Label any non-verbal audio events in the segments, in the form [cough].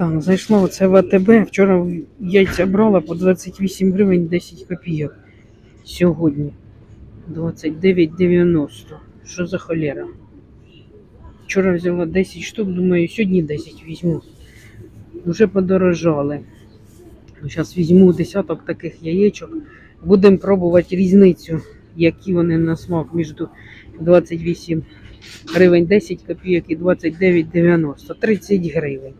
Так, зайшла оце в АТБ. Вчора яйця брала по 28 гривень 10 копійок. Сьогодні 29,90. Що за холера? Вчора взяла 10 штук, думаю, сьогодні 10 візьму. Вже подорожали. Зараз візьму десяток таких яєчок. Будемо пробувати різницю, які вони на смак між 28 гривень 10 копійок і 29,90. 30 гривень.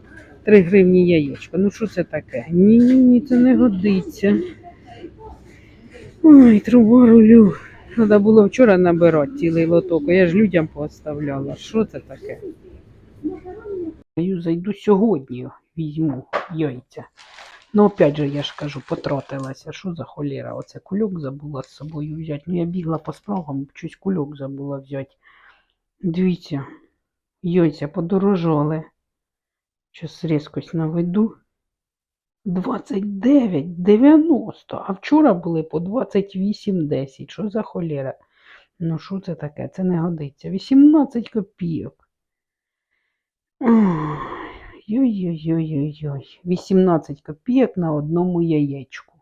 3 гривні яєчко. Ну що це таке? Ні, ні, ні, це не годиться. Ой, труба рулю. Треба було вчора набирати цілий лоток, я ж людям поставляла. Що це таке? Я зайду сьогодні, візьму яйця. Ну, опять же, я ж кажу, потратилася. Що за холєра? Оце кульок забула з собою взяти. Ну, я бігла по справам, щось кульок забула взяти. Дивіться, яйця подорожали. Щас різкость наведу. 29,90. А вчора були по 28,10. Що за холєра? Ну, що це таке? Це не годиться. 18 копійок. Ой, Ой-ой-ой-ой-ой. 18 копійок на одному яєчку.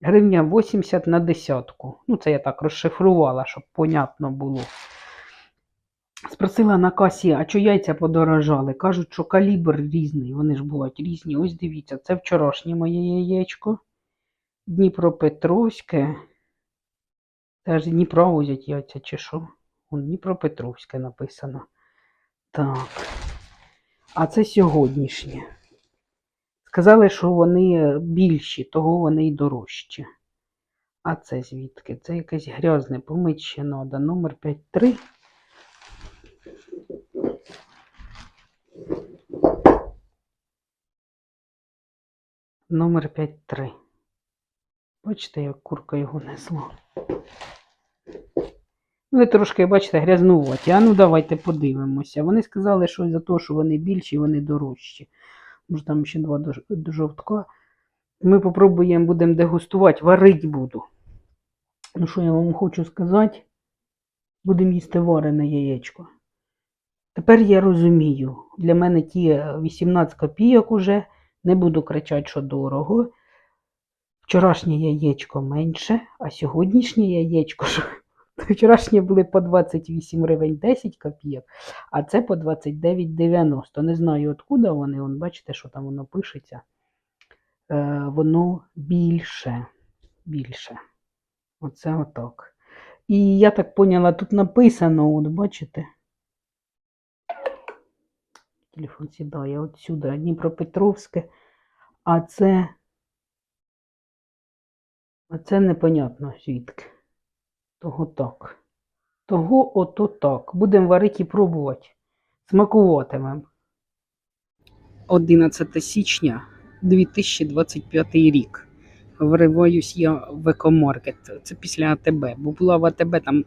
Гривня 80 на десятку. Ну, це я так розшифрувала, щоб понятно було. Спросила на касі, а що яйця подорожали? Кажуть, що калібр різний, вони ж бувають різні. Ось дивіться, це вчорашнє моє яєчко. Дніпропетровське. Це ж з Дніпра возять яйця чи що? Дніпропетровське написано. Так. А це сьогоднішнє. Сказали, що вони більші, того вони й дорожчі. А це звідки? Це якесь грязне, помить ще треба. Номер 53. Номер 53. Бачите, як курка його несла. Ви трошки, бачите, грязнуваті. А ну давайте подивимося. Вони сказали, що за те, що вони більші, вони дорожчі. Може, там ще два жовтка. Ми попробуємо, будемо дегустувати, варити буду. Ну, що я вам хочу сказати? Будемо їсти варене яєчко. Тепер я розумію, для мене ті 18 копійок уже, не буду кричати, що дорого. Вчорашнє яєчко менше, а сьогоднішнє яєчко, що [laughs] вчорашні були по 28 гривень 10 копійок, а це по 29,90. Не знаю, откуда вони, Вон, бачите, що там воно пишеться. Е, воно більше. Більше. Оце отак. І я так поняла, тут написано, от бачите. Телефон сідає отсюди, Дніпропетровське, а це. А це непонятно звідки. Того так. Того ото так. Будемо варити і пробувати. Смакуватимемо. 11 січня 2025 рік. Вриваюсь я в екомаркет. Це після АТБ. Бо була в АТБ, там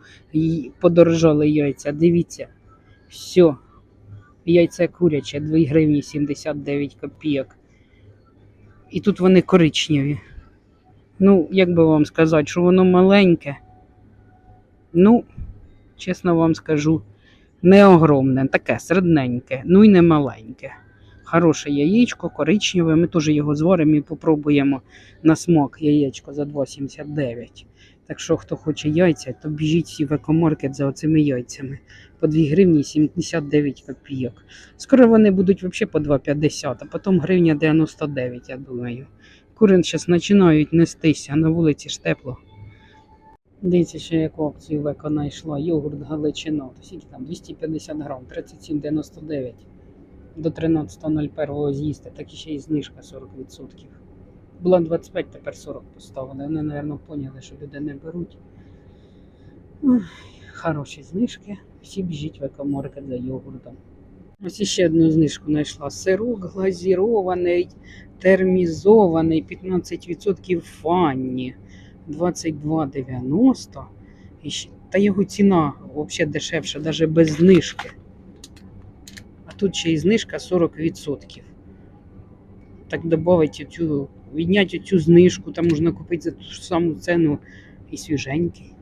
подорожали яйця. Дивіться. Все. Яйця куряче 2 гривні 79 копійок. І тут вони коричневі. Ну, як би вам сказати, що воно маленьке. Ну, чесно вам скажу, не огромне, таке середненьке, ну і не маленьке. Хороше яєчко, коричневе. Ми теж його зваримо і попробуємо на смак яєчко за 2,79. Так що, хто хоче яйця, то біжіть всі в екомаркет за оцими яйцями. По 2 гривні 79 копійок. Скоро вони будуть взагалі по 2,50, а потім гривня 99, я думаю. Курин зараз починають нестися, на вулиці ж тепло. Дивіться, ще яку акцію века знайшла. Йогурт Галичина. Скільки там? 250 грам, 37,99. До 13.01 з'їсти, так і ще й знижка 40%. Була 25, тепер 40 поставили. Вони, мабуть, поняли, що люди не беруть. Хороші знижки. Всі біжіть в екомаркет за йогуртом. Ось ще одну знижку знайшла. Сирок глазірований, термізований, 15% фанні, 22,90. Та його ціна взагалі дешевша, навіть без знижки. А тут ще й знижка 40%. Так додати цю, відняти цю знижку, там можна купити за ту ж саму ціну і свіженький.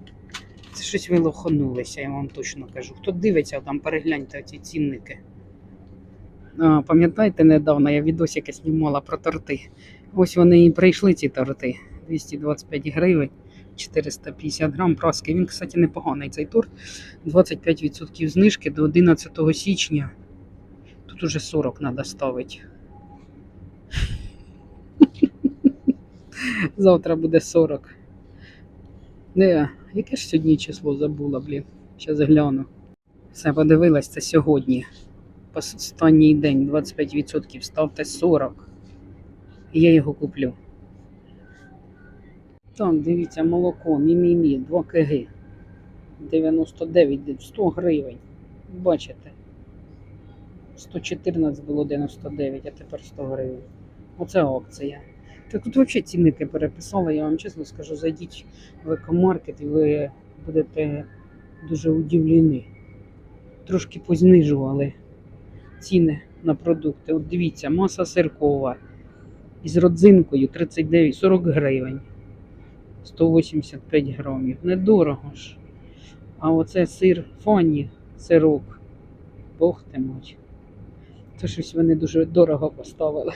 Це щось ви лоханулися, я вам точно кажу. Хто дивиться, там перегляньте ці цінники. А, пам'ятаєте, недавно я відосики знімала про торти. Ось вони і прийшли, ці торти. 225 гривень, 450 грам праски. Він, кстати, непоганий цей торт. 25% знижки до 11 січня. Тут уже 40 треба ставити. Завтра буде 40. Не, яке ж сьогодні число забула, блін. Зараз гляну. Все, подивилась, це сьогодні. Останній день 25%, ставте 40. І я його куплю. Так, дивіться, молоко, мімімі, 2 кг. 99, 100 гривень. Бачите? 114 було 99, а тепер 100 гривень. Оце акція. Так тут взагалі цінники переписали, я вам чесно скажу, зайдіть в екомаркет і ви будете дуже удивлені. Трошки познижували ціни на продукти. От дивіться, маса сиркова із родзинкою 39, 40 гривень. 185 грамів. Недорого ж. А оце сир фані, сирок. Бог ти мать. Це щось вони дуже дорого поставили.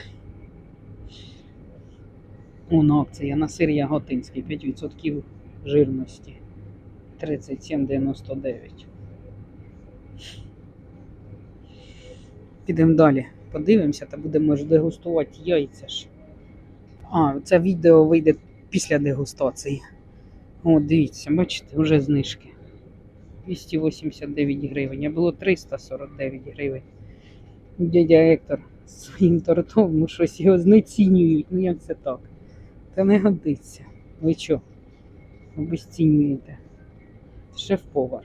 Он акція на сир яготинський 5% жирності. 37,99. Підемо далі. Подивимося та будемо ж дегустувати яйця ж. А, це відео вийде після дегустації. О, дивіться, бачите, вже знижки. 289 гривень, а було 349 гривень. Дядя Ектор своїм тортом, ну щось його знецінюють. Ну як це так? Та не годиться. Ви що? Обесцінюєте. Шеф-повар.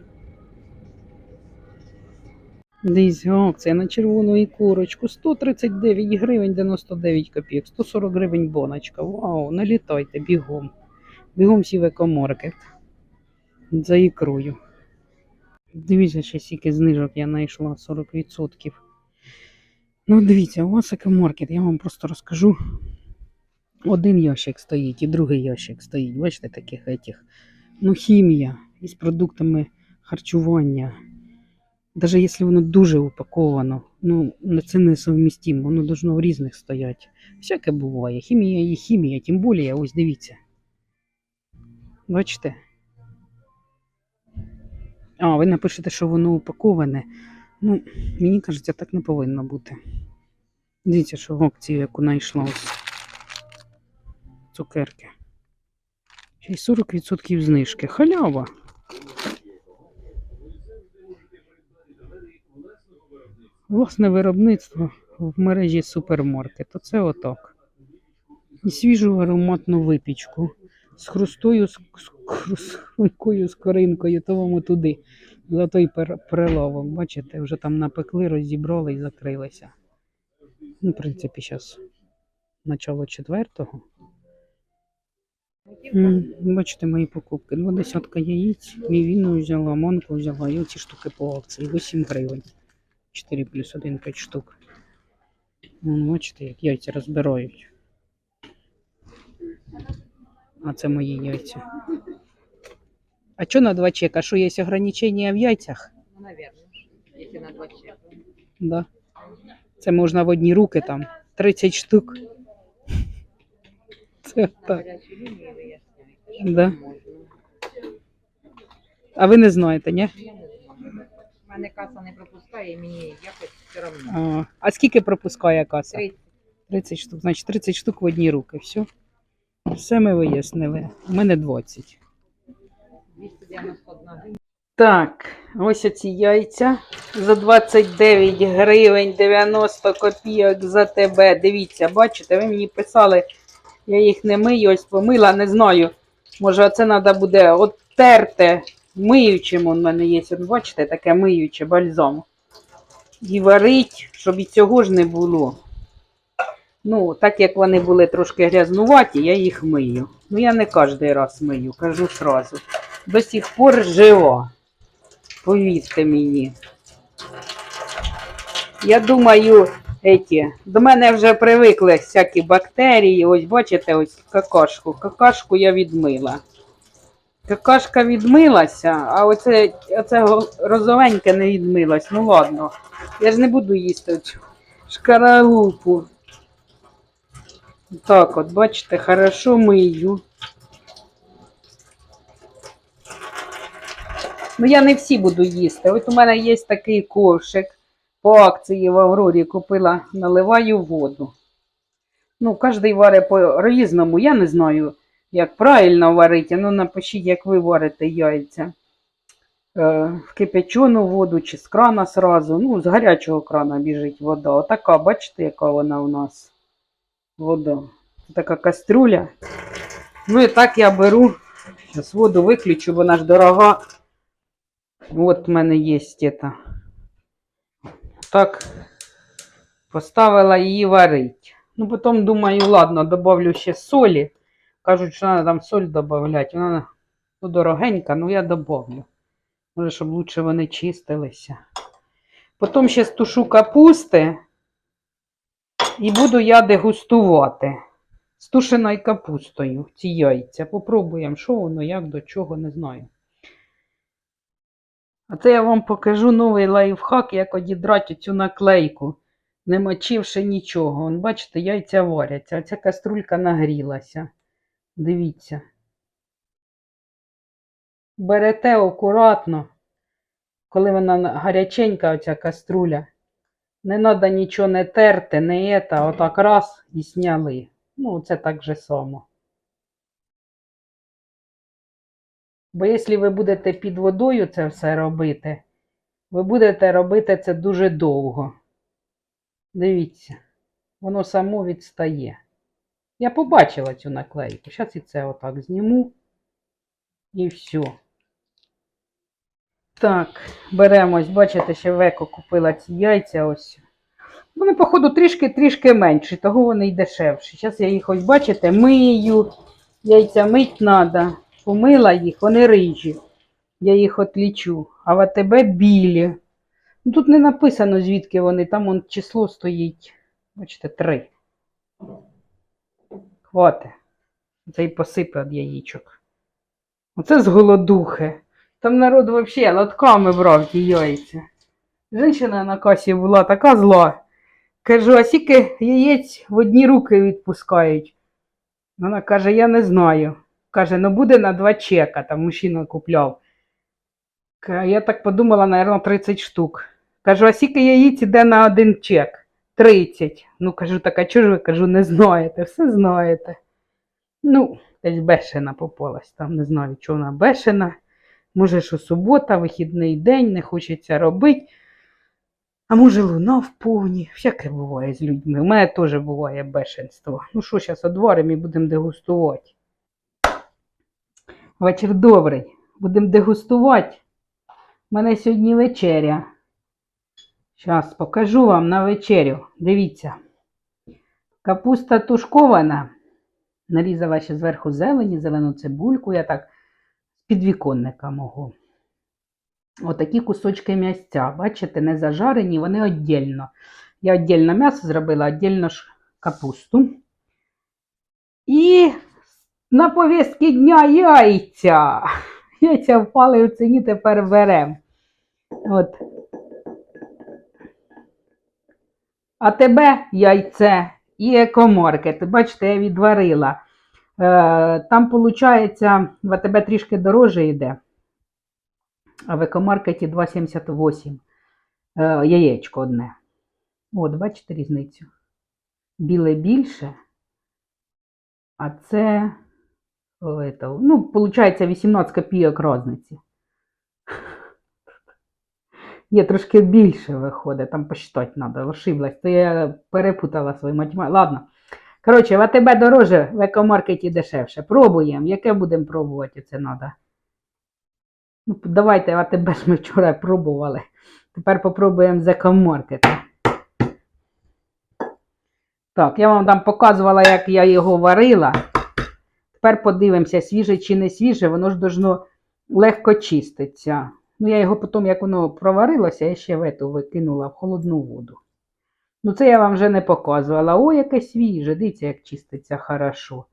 Дивіться, акція на червону і курочку 139 гривень 99 копійок, 140 гривень боночка. Вау, налітайте бігом. Бігом всі в екомаркет. За ікрою. Дивіться, ще стільки знижок я знайшла 40%. Ну, дивіться, у вас екомаркет, я вам просто розкажу. Один ящик стоїть і другий ящик стоїть. Бачите, таких етих. Ну, хімія із продуктами харчування. Даже якщо воно дуже упаковано, ну це не совмістимо, воно должно в різних стояти. Всяке буває. Хімія і хімія, тим більше, ось дивіться. Бачите? А, ви напишете, що воно упаковане. Ну, мені кажеться, так не повинно бути. Дивіться, що в акцію, яку знайшла ось цукерки. Ще й 40% знижки. Халява. Власне виробництво в мережі супермаркет. Оце отак. І свіжу ароматну випічку з хрустою, з, з, хру- з хрумкою скоринкою, то вам туди, за той пер- Бачите, вже там напекли, розібрали і закрилися. Ну, в принципі, зараз начало четвертого. Бачите мої покупки. Два десятка яєць, мівіну взяла, манку взяла, і оці штуки по акції. 8 гривень. 4 плюс 1 5 штук. Вон, бачите, як яйця розбирають. А це мої яйця. А що на два чека? Що є ограничення в яйцях? Ну, наверное, если на два чека. Да. Це можна в одні руки там. 30 штук. Це так. Да. А ви не знаєте, ні? Мене каса не пропускає, мені якось все одно. А, а скільки пропускає каса? 30. 30 штук. Значить 30 штук в одні руки. Все. Все ми вияснили. У мене 20. 291. Так, ось оці яйця за 29 гривень 90 копійок за тебе. Дивіться, бачите, ви мені писали, я їх не мию, ось помила, не знаю. Може, це треба буде оттерти миючим. У мене є, от бачите, таке миюче бальзам. І варить, щоб і цього ж не було. Ну, так як вони були трошки грязнуваті, я їх мию. Ну, я не кожен раз мию, кажу сразу. До сих пор жива. Повірте мені. Я думаю, еті, до мене вже привикли всякі бактерії. Ось бачите, ось какашку. Какашку я відмила. Какашка відмилася, а оце, оце розовеньке не відмилось. Ну ладно. Я ж не буду їсти. оцю шкаралупу. Так от, бачите, хорошо мию. Ну, я не всі буду їсти. От у мене є такий ковшик. По акції в Аврорі купила, наливаю воду. Ну, кожен варить по-різному. Я не знаю, як правильно варити. Ну, напишіть, як ви варите яйця. Е, в кипячену воду чи з крана сразу. Ну, з гарячого крана біжить вода. Отака, бачите, яка вона у нас вода. Така каструля. Ну і так я беру. Зараз воду виключу, вона ж дорога. От в мене є це. Так, поставила її варить. Ну, потім думаю, ладно, добавлю ще солі. Кажуть, що треба там соль додати. Вона ну, дорогенька, ну я добавлю. Може, щоб лучше вони чистилися. Потім ще стушу капусти і буду я дегустувати з тушеною капустою ці яйця. Попробуємо, що воно, як до чого, не знаю. А це я вам покажу новий лайфхак, як одідрати цю наклейку, не мочивши нічого. Вон, бачите, яйця варяться. Оця каструлька нагрілася. Дивіться. Берете акуратно, коли вона гаряченька, оця каструля. Не треба нічого не терти, не ета, отак раз і сняли. Ну, це так же само. Бо якщо ви будете під водою це все робити, ви будете робити це дуже довго. Дивіться, воно само відстає. Я побачила цю наклейку. Зараз і це отак зніму. І все. Так, беремось, бачите, ще веко купила ці яйця ось. Вони, походу, трішки-трішки менші, того вони й дешевші. Зараз я їх ось, бачите, мию. Яйця мить треба. Помила їх, вони рижі. Я їх отлічу. А в АТБ білі. Ну, тут не написано, звідки вони, там он число стоїть. Бачите, три. Хвати. Це і посипе від яєчок. Оце з голодухи. Там народ взагалі лотками брав ті яйця. Женщина на касі була така зла. Кажу, а скільки яєць в одні руки відпускають? Вона каже, я не знаю. Каже, ну буде на два чека, там мужчина купляв. Я так подумала, напевно, 30 штук. Кажу, а скільки яєць іде на один чек? 30. Ну, кажу, так, а чого ж ви кажу, не знаєте, все знаєте. Ну, десь бешена попалась, там не знаю, чого вона бешена. Може, що субота, вихідний день, не хочеться робити. А може, луна в повні. Всяке буває з людьми. У мене теж буває бешенство. Ну що, зараз одваримо і будемо дегустувати. Вечір добрий. Будемо дегустувати. У мене сьогодні вечеря. Зараз покажу вам на вечерю. Дивіться. Капуста тушкована. Нарізала ще зверху зелені, зелену цибульку. Я так з підвіконника мого. Отакі кусочки м'ясця. Бачите, не зажарені, вони віддільно. Я віддільно м'ясо зробила, віддільно ж капусту. І на повістки дня яйця. Яйця впали у ціні, тепер беремо. От. А тебе яйце і екомаркет. Бачите, я відварила. Е, там, виходить, в АТБ трішки дороже йде, а в екомаркеті 2,78 е, яєчко одне. От, бачите різницю? Біле більше, а це, о, это, ну, виходить, 18 копійок розниці. Є трошки більше виходить, там посчитати треба, ошиблась, то я перепутала свою математику. Ладно. Коротше, в АТБ дороже, в екомаркеті дешевше. Пробуємо. Яке будемо пробувати, це треба. Ну, давайте в АТБ ж ми вчора пробували. Тепер попробуємо з екомаркету. Так, я вам там показувала, як я його варила. Тепер подивимося, свіже чи не свіже, воно ж должно легко чиститься. Ну, я його потім, як воно проварилося, я ще в ету викинула в холодну воду. Ну, це я вам вже не показувала. О, яке свіже, дивіться, як чиститься хорошо.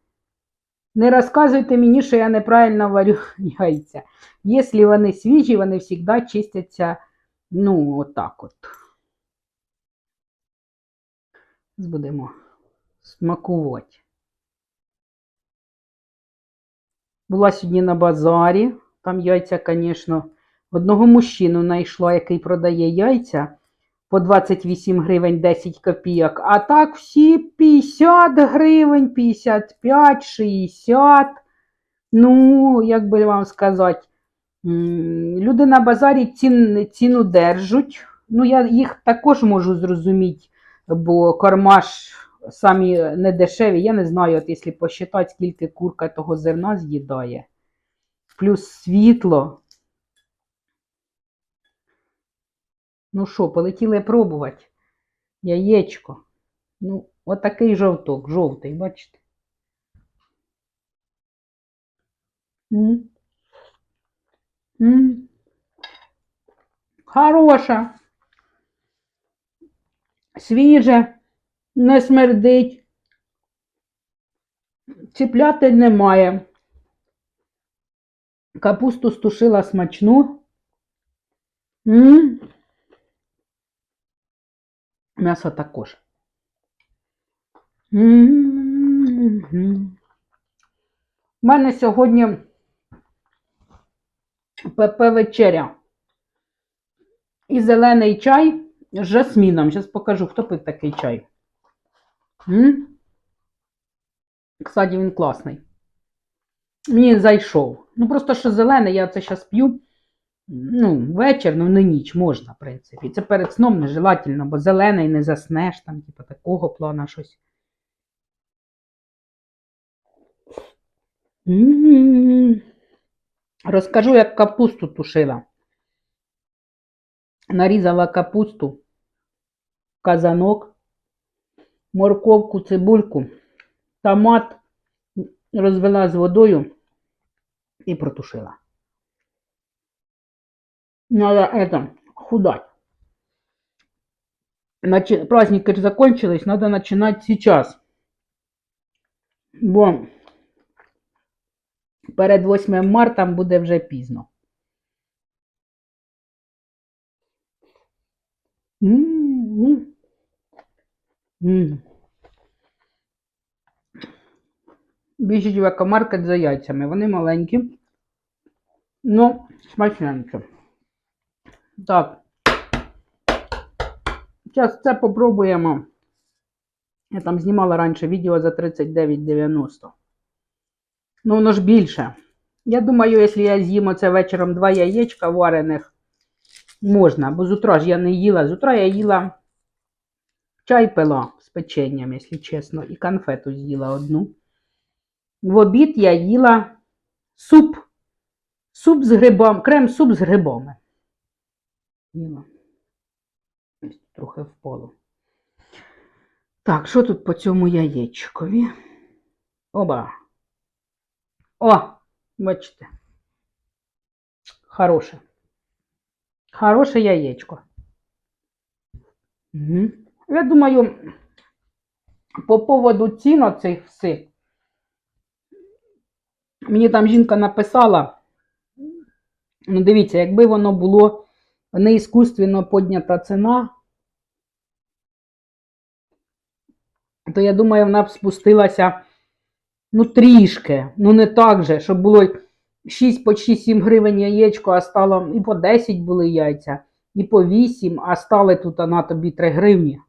Не розказуйте мені, що я неправильно варю [laughs] яйця. Якщо вони свіжі, вони завжди чистяться, ну, отак от. Будемо смакувати. Була сьогодні на базарі. Там яйця, звісно, одного мужчину знайшла, який продає яйця по 28 гривень 10 копійок. А так всі 50 гривень, 55, 60. Ну, як би вам сказати, люди на базарі цін, ціну держать. Ну, я їх також можу зрозуміти, бо кармаш самі не дешеві. Я не знаю, от якщо посчитати, скільки курка того зерна з'їдає. Плюс світло. Ну що, полетіли пробувати? Яєчко. Ну, отакий жовток, жовтий, бачите? М. М. Хороша. Свіже, не смердить. Чіпляти немає. Капусту стушила смачну. М. М'ясо також. М. У мене сьогодні ПП вечеря. І зелений чай з жасміном. Зараз покажу, хто пив такий чай. М? Кстати, він класний. Мені зайшов. Ну, просто що зелений, я це зараз п'ю. Ну, вечір, ну не ніч можна, в принципі. Це перед сном нежелательно, бо зелений не заснеш, там, типу, такого плана щось. Розкажу, як капусту тушила. Нарізала капусту, казанок, морковку, цибульку, томат розвела з водою і протушила. Надо это, худать. Начи... Праздники закончились, надо начинать сейчас. Бо перед 8 марта буде вже пізно. М-м-м. М. Біжіть в екомаркет за яйцями. Вони маленькі, ну, смачненькі. Так. Зараз це попробуємо. Я там знімала раніше відео за 39,90. Ну, воно ж більше. Я думаю, якщо я з'їм оце вечором два яєчка варених, можна, бо з утра ж я не їла. З утра я їла чай пила з печенням, якщо чесно, і конфету з'їла одну. В обід я їла суп. Суп з грибом, крем-суп з грибами. Їла. Трохи впало. Так, що тут по цьому яєчкові? Оба. О, бачите. Хороше. Хороше яєчко. Угу. Я думаю, по поводу цін цих всіх. Мені там жінка написала. Ну, дивіться, якби воно було не іскусственно поднята ціна, то я думаю, вона б спустилася ну трішки. Ну не так же, щоб було 6 почти 7 гривень яєчко, а стало і по 10 були яйця, і по 8, а стали тут на тобі 3 гривні.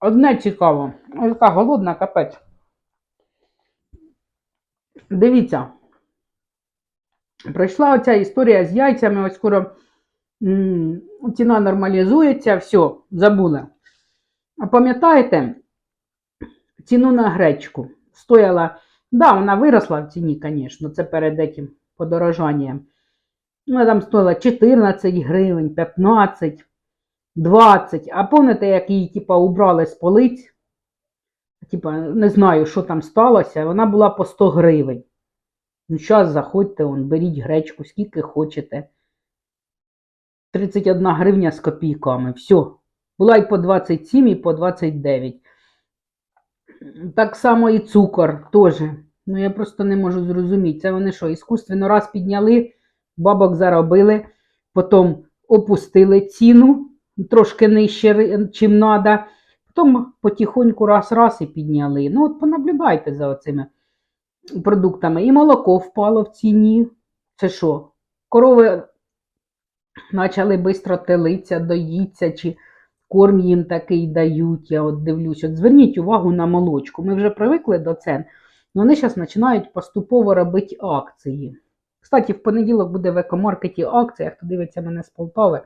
Одне цікаво, я така голодна капець. Дивіться, пройшла оця історія з яйцями, ось скоро ціна нормалізується, все, забули. А пам'ятаєте, ціну на гречку стояла, да, вона виросла в ціні, звісно, це перед этим подорожанням. Вона там стоїла 14 гривень, 15, 20. А пам'ятаєте, як її типа, убрали з полиць? Типа, не знаю, що там сталося, вона була по 100 гривень. Ну, зараз заходьте, он, беріть гречку, скільки хочете. 31 гривня з копійками. Все. Була і по 27, і по 29. Так само і цукор теж. Ну, я просто не можу зрозуміти. Це вони що, іскусственно раз підняли бабок заробили, потім опустили ціну трошки нижче, чим треба. Потім потихоньку раз-раз і підняли. Ну, от понаблюдайте за оцими продуктами. І молоко впало в ціні. Це що? Корови почали швидко телитися, доїться, чи корм їм такий дають. Я от дивлюсь. От зверніть увагу на молочку. Ми вже привикли до цен. Вони зараз починають поступово робити акції. Кстати, в понеділок буде в екомаркеті акція, хто дивиться мене з Полтави.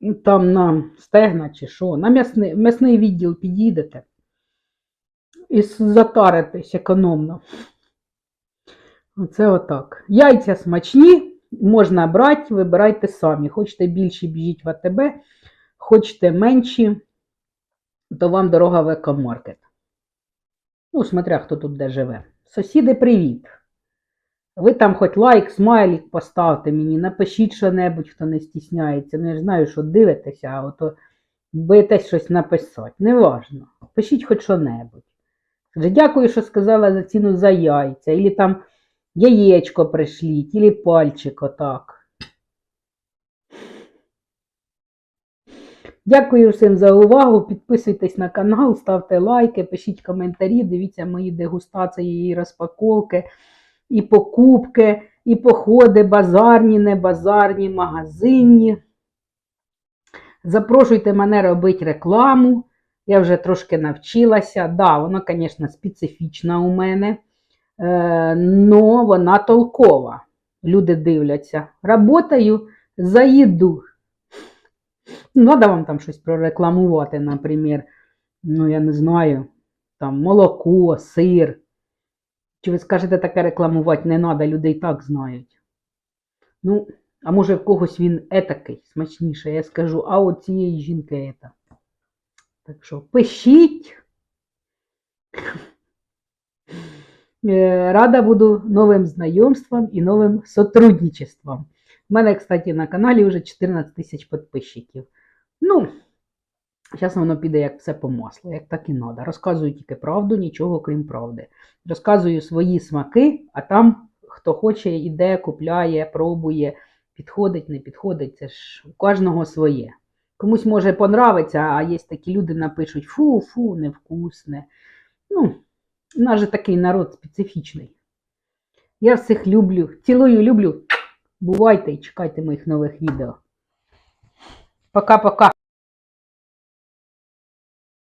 Ну, Там на стегна чи що, на м'ясний, м'ясний відділ підійдете і затаритесь економно. Оце отак. Яйця смачні, можна брати, вибирайте самі. Хочете більші, біжіть в АТБ, хочете менші, то вам дорога в екомаркет. Ну, смотря хто тут де живе. Сусіди, привіт! Ви там хоч лайк, смайлік поставте мені, напишіть що-небудь, хто не стісняється. Ну, я ж знаю, що дивитеся, а ото боїтесь щось написати. Неважно. Пишіть хоч що-небудь. Дякую, що сказала за ціну за яйця, Ілі там яєчко пришліть, ілі пальчик отак. Дякую всім за увагу. Підписуйтесь на канал, ставте лайки, пишіть коментарі, дивіться мої дегустації і розпаковки, і покупки, і походи, базарні, не базарні, магазинні. Запрошуйте мене робити рекламу. Я вже трошки навчилася. Да, вона, звісно, специфічна у мене, е, но вона толкова. Люди дивляться. Работаю за їду. Ну, Надо вам там щось прорекламувати, наприклад, ну, я не знаю, там молоко, сир. Чи ви скажете, таке рекламувати не треба, люди і так знають. Ну, а може в когось він етакий, смачніший. Я скажу, а от цієї жінки ета. Так що пишіть. Е, Рада буду новим знайомствам і новим сотрудничествам. У мене, кстати, на каналі вже 14 тисяч підписчиків. Ну, зараз воно піде як все по маслу, як так і треба. Розказую тільки правду, нічого крім правди. Розказую свої смаки, а там хто хоче, іде, купляє, пробує, підходить, не підходить. Це ж у кожного своє. Комусь може понравиться, а є такі люди напишуть фу, фу, невкусне. Ну, у нас же такий народ специфічний. Я всіх люблю, цілую, люблю. Бувайте і чекайте моїх нових відео. Пока-пока.